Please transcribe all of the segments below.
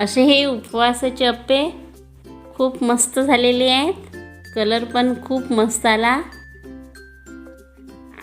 असे हे उपवासाचे अप्पे खूप मस्त झालेले आहेत. कलर पण खूप मस्त आला.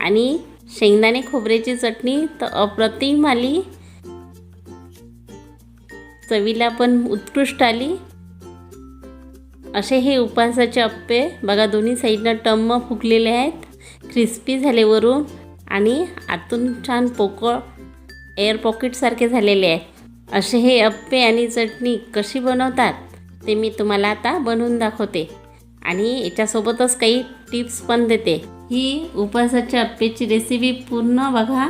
आणि शेंगदाणे खोबऱ्याची चटणी तर अप्रतिम आली. चवीला पण उत्कृष्ट आली. असे हे उपवासाचे अप्पे बघा दोन्ही साईडनं टम्म फुगलेले आहेत. क्रिस्पी झाले वरून. आणि आतून छान पोकळ एअर पॉकेटसारखे झालेले आहेत. असे हे अप्पे आणि चटणी कशी बनवतात ते मी तुम्हाला आता बनवून दाखवते. आणि याच्यासोबतच काही टिप्स पण देते. ही उपवासाच्या अप्पेची रेसिपी पूर्ण बघा.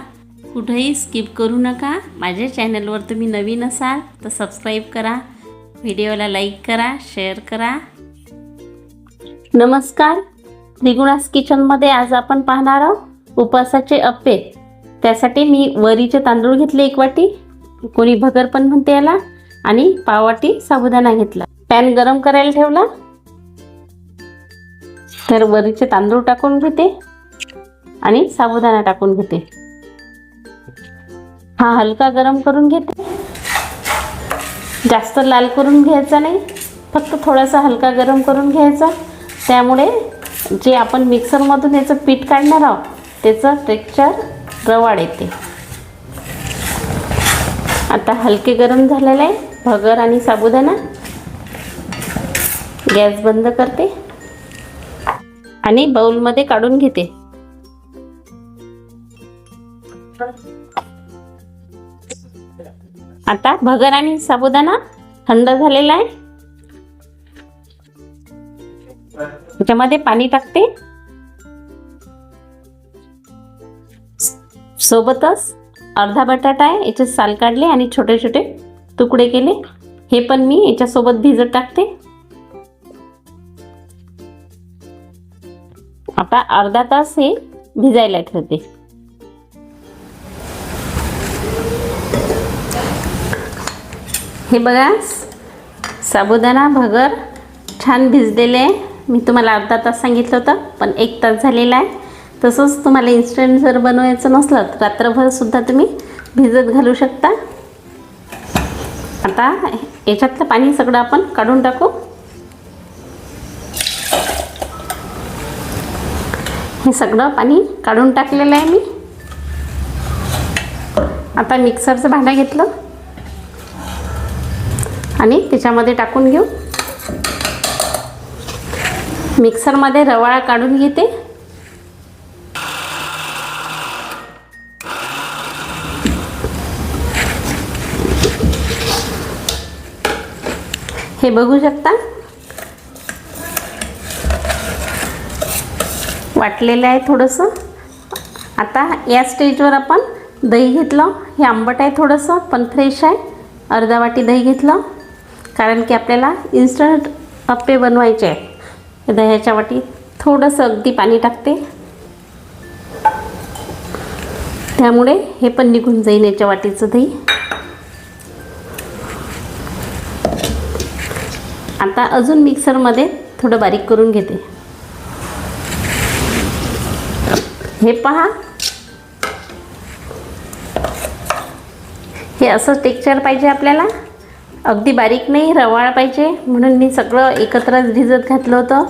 कुठेही स्किप करू नका. माझ्या चॅनलवर तुम्ही नवीन असाल तर सबस्क्राईब करा. व्हिडिओला लाईक करा शेअर करा. नमस्कार. त्रिगुणास किचनमध्ये आज आपण पाहणार आहोत उपवासाचे अप्पे. त्यासाठी मी वरीचे तांदूळ घेतले एक वाटी. कोणी भगर पण म्हणते याला आणि पावाटी साबुदाणा घेतला. पॅन गरम करायला ठेवला. तर वरीचे तांदूळ टाकून घेते आणि साबुदाणा टाकून घेते. हा हलका गरम करून घेते. जास्त लाल करून घ्यायचा नाही. फक्त थोडासा हलका गरम करून घ्यायचा. त्यामुळे जे आपण मिक्सरमधून याचं पीठ काढणार आहोत त्याचं टेक्स्चर रवाळ येते. आता हलके गरम झालेलं आहे. भगर आणि साबुदाणा. गॅस बंद करते. आणि बाउलमध्ये काढून घेते. आता भगर आणि साबुदाणा थंड झालेला आहे. त्याच्यामध्ये पाणी टाकते. सोबतच अर्धा बटाटा आहे याचे साल काढले आणि छोटे छोटे तुकडे केले. हे पण मी याच्यासोबत भिजत टाकते. आता अर्धा तास हे भिजायला ठेवते. हे बघा साबुदाणा भगर छान भिजलेले आहे. मी तुम्हाला अर्धा तास सांगितलं होतं पण एक तास झालेला आहे. तसंच तुम्हाला इन्स्टंट जर बनवायचं नसलं तर रात्रभरसुद्धा तुम्ही भिजत घालू शकता. आता याच्यातलं पाणी सगळं आपण काढून टाकू. हे सगळं पाणी काढून टाकलेलं आहे मी. आता मिक्सरचं भांडं घेतलं. आणि त्याच्यामध्ये टाकून घेऊ. मिक्सरमध्ये रवाळा काढून घेते. हे बघू शकता. वाटलेलं आहे थोडंसं. आता या स्टेजवर आपण दही घेतलं. हे आंबट आहे थोडंसं पण फ्रेश आहे. अर्धा वाटी दही घेतलं. कारण की आपल्याला इन्स्टंट अप्पे बनवायचे आहे दह्याच्या वाटी थोडंसं अगदी पाणी टाकते. त्यामुळे हे पण निघून जाईल याच्या वाटीचं दही. आता अजून मिक्सरमध्ये थोडं बारीक करून घेते. हे पहा. हे असं टेक्चर पाहिजे आपल्याला. अगदी बारीक नाही रवाळ पाहिजे. म्हणून मी सगळं एकत्रच भिजत घातलं होतं.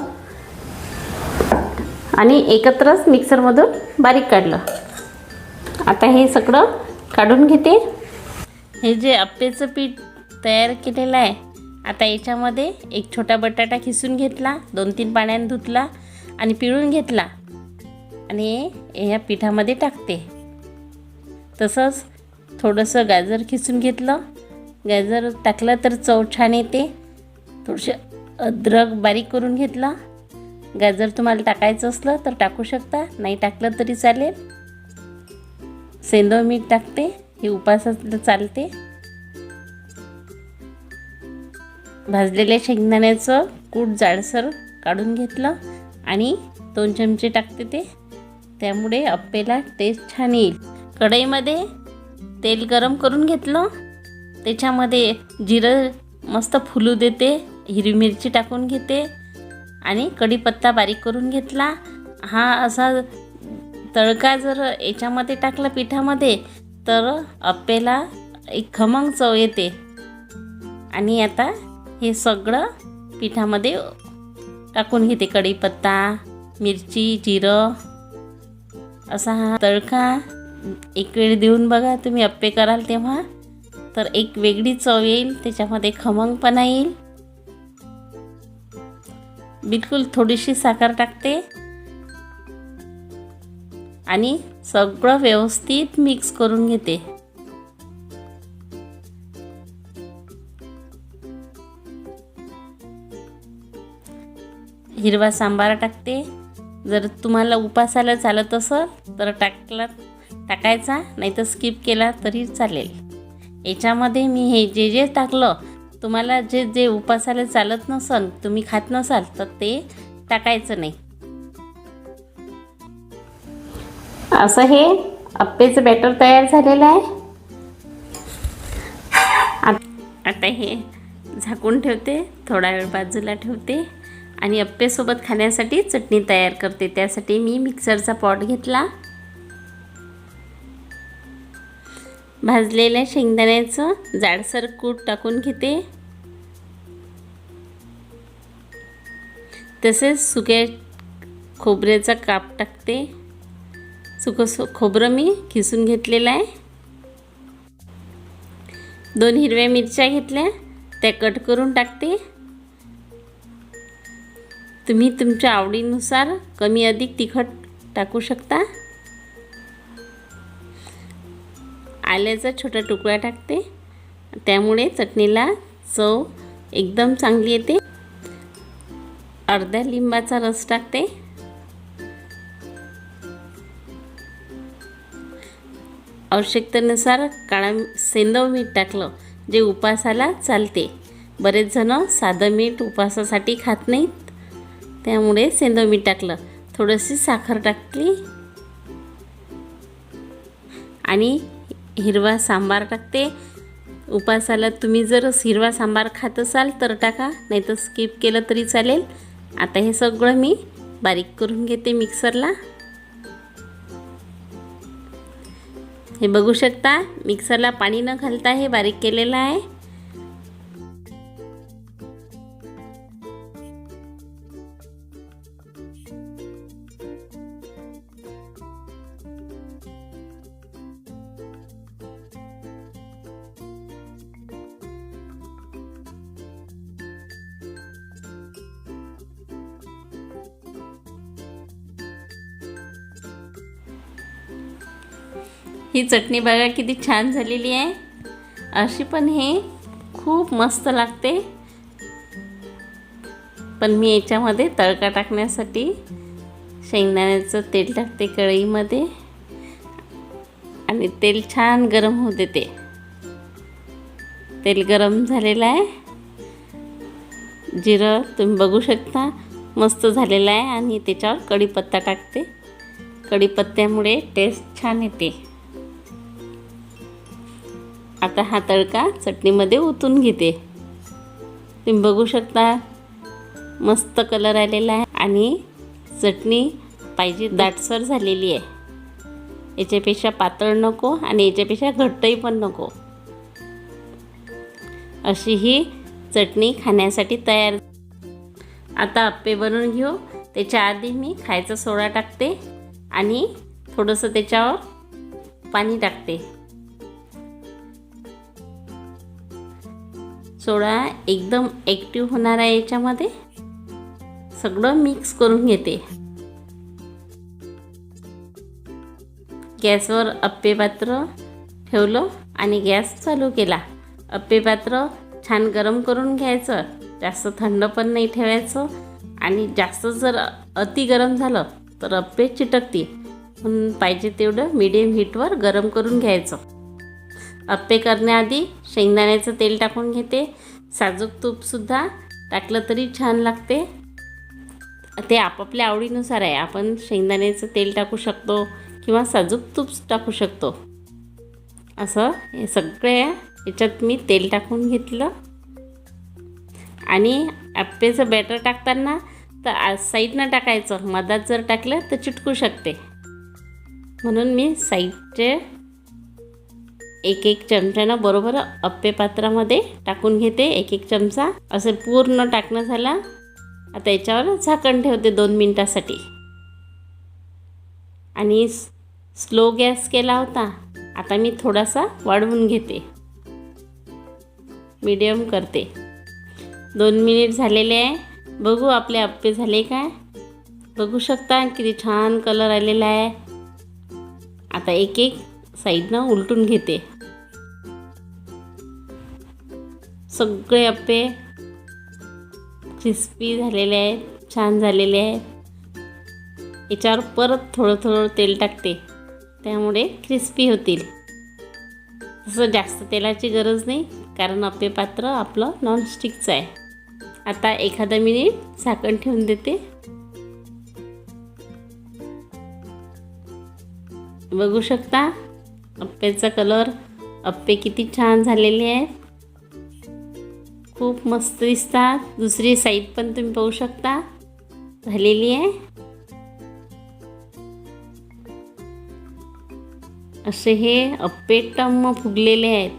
आणि एकत्रच मिक्सरमधून बारीक काढलं. आता हे सगळं काढून घेते. हे जे अप्पेचं पीठ तयार केलेलं आहे आता याच्यामध्ये एक छोटा बटाटा खिसून घेतला दोन तीन पाण्याने धुतला आणि पिळून घेतला. आणि ह्या पिठामध्ये टाकते. तसंच थोडंसं गाजर खिसून घेतलं. गाजर टाकलं तर चव छान येते. थोडंसं अद्रक बारीक करून घेतला. गाजर तुम्हाला टाकायचं असलं तर टाकू शकता नाही टाकलं तरी चालेल. सेंदव मीठ टाकते हे उपासातलं चालते. भाजलेल्या शेंगदाण्याचं कूट जाडसर काढून घेतलं आणि दोन चमचे टाकते ते. त्यामुळे अप्पेला टेस्ट छान येईल. कढईमध्ये तेल गरम करून घेतलं. त्याच्यामध्ये जिरं मस्त फुलू देते हिरवी मिरची टाकून घेते आणि कढीपत्ता बारीक करून घेतला. हा असा तडका जर याच्यामध्ये टाकला पिठामध्ये तर अप्पेला एक खमंग चव येते. आणि आता हे सगळं पिठामध्ये टाकून घेते कढीपत्ता मिरची जिरं. असा हा तळका एक वेळ देऊन बघा तुम्ही अप्पे कराल तेव्हा. तर एक वेगळी चव येईल त्याच्यामध्ये खमंगपणा येईल. बिलकुल थोडीशी साखर टाकते. आणि सगळं व्यवस्थित मिक्स करून घेते. हिरवा सांबार टाकते. जर तुम्हाला उपासाला चालत असेल तर टाकला टाकायचा नाही तर स्किप केला तरी चालेल. याच्यामध्ये मी हे जे जे टाकलं तुम्हाला जे जे उपासाला चालत नसल तुम्ही खात नसाल तर ते टाकायचं नाही. असं हे अप्पेचं बॅटर तयार झालेलं आहे. आता हे झाकून ठेवते थोडा वेळ बाजूला ठेवते. आणि अप्पेसोबत खाण्यासाठी चटणी तयार करते. त्यासाठी मी मिक्सरचा पॉट घेतला. भाजलेल्या शेंगदाण्याचं जाडसर कूट टाकून घेते. तसेच सुक्या खोबऱ्याचा काप टाकते. सुकं सु खोबरं मी खिसून घेतलेलं आहे. दोन हिरव्या मिरच्या घेतल्या. त्या कट करून टाकते. तुम्ही तुमच्या आवडीनुसार कमी अधिक तिखट टाकू शकता. आल्याचा छोटा तुकडा टाकते. त्यामुळे चटणीला चव एकदम चांगली येते. अर्ध्या लिंबाचा रस टाकते. आवश्यकतेनुसार काळा सेंदव मीठ टाकलं जे उपासाला चालते. बरेच जण साधं मीठ उपासासाठी खात नाहीत. त्यामुळे सेंदव मीठ टाकलं. थोडीशी साखर टाकली. आणि हिरवा सांबार टाकते. उपासाला तुम्ही जर हिरवा सांबार खात असाल तर टाका नाही तर स्किप केलं तरी चालेल. आता हे सगळं मी बारीक करून घेते मिक्सरला हे बघू शकता मिक्सरला पाणी न घालता हे बारीक केलेलं आहे. ही चटणी बघा किती छान झालेली आहे. अशी पण हे खूप मस्त लागते. पण मी याच्यामध्ये तडका टाकण्यासाठी शेंगदाण्याचं तेल टाकते कढईमध्ये. आणि तेल छान गरम होऊ देते. तेल गरम झालेलं आहे. जिरं तुम्ही बघू शकता मस्त झालेलं आहे. आणि त्याच्यावर कढीपत्ता टाकते. कढीपत्त्यामुळे टेस्ट छान येते. आता हा तडका चटणीमध्ये ओतून घेते. तुम्ही बघू शकता मस्त कलर आलेला आहे आणि चटणी पाहिजे दाटसर झालेली आहे. याच्यापेक्षा पातळ नको आणि याच्यापेक्षा घट्टही पण नको. अशी ही चटणी खाण्यासाठी तयार. आता आप्पे बनवून घेऊ. त्याच्या आधी मी खायचा सोडा टाकते आणि थोडंसं त्याच्यावर पाणी टाकते. सोडा एकदम ॲक्टिव्ह होणार आहे याच्यामध्ये. सगळं मिक्स करून घेते. गॅसवर अप्पे पात्र ठेवलं आणि गॅस चालू केला. अप्पे पात्र छान गरम करून घ्यायचं. जास्त थंड पण नाही ठेवायचं. आणि जास्त जर अति गरम झालं तर अप्पे चिटकते म्हणून पाहिजे तेवढं मिडियम हीटवर गरम करून घ्यायचं. अप्पे करण्याआधी शेंगदाण्याचं तेल टाकून घेते. साजूक तूपसुद्धा टाकलं तरी छान लागते. ते आपापल्या आवडीनुसार आहे. आपण शेंगदाण्याचं तेल टाकू शकतो किंवा साजूक तूप टाकू शकतो. असं हे सगळे याच्यात मी तेल टाकून घेतलं. आणि आप्पेचं बॅटर टाकताना तर आ- साईडनं टाकायचं. मधात जर टाकलं तर चिटकू शकते. म्हणून मी साईडचे एक एक चमच्यानं बरोबर अप्पे पात्रामध्ये टाकून घेते एक एक चमचा. असं पूर्ण टाकणं झाला आता याच्यावर झाकण ठेवते दोन मिनटासाठी. आणि स्लो गॅस केला होता आता मी थोडासा वाढवून घेते. मीडियम करते. दोन मिनिट झालेले आहे. बघू आपले अप्पे झाले काय? बघू शकता किती छान कलर आलेला आहे. आता एक एक साईडनं उलटून घेते. सगळे अप्पे क्रिस्पी झालेले आहेत छान झालेले आहेत. याच्यावर परत थोडं थोडं तेल टाकते. त्यामुळे क्रिस्पी होतील. तसं जास्त तेलाची गरज नाही कारण अप्पे पात्र आपलं नॉनस्टिकचं आहे. आता एखादा मिनिट झाकण ठेवून देते. बघू शकता अप्प्याचा कलर अप्पे किती छान झालेले आहेत. खूप मस्त दिसतात. दुसरी साईड पण तुम्ही पाहू शकता. झालेली आहे. असे हे अप्पेटम फुगलेले आहेत.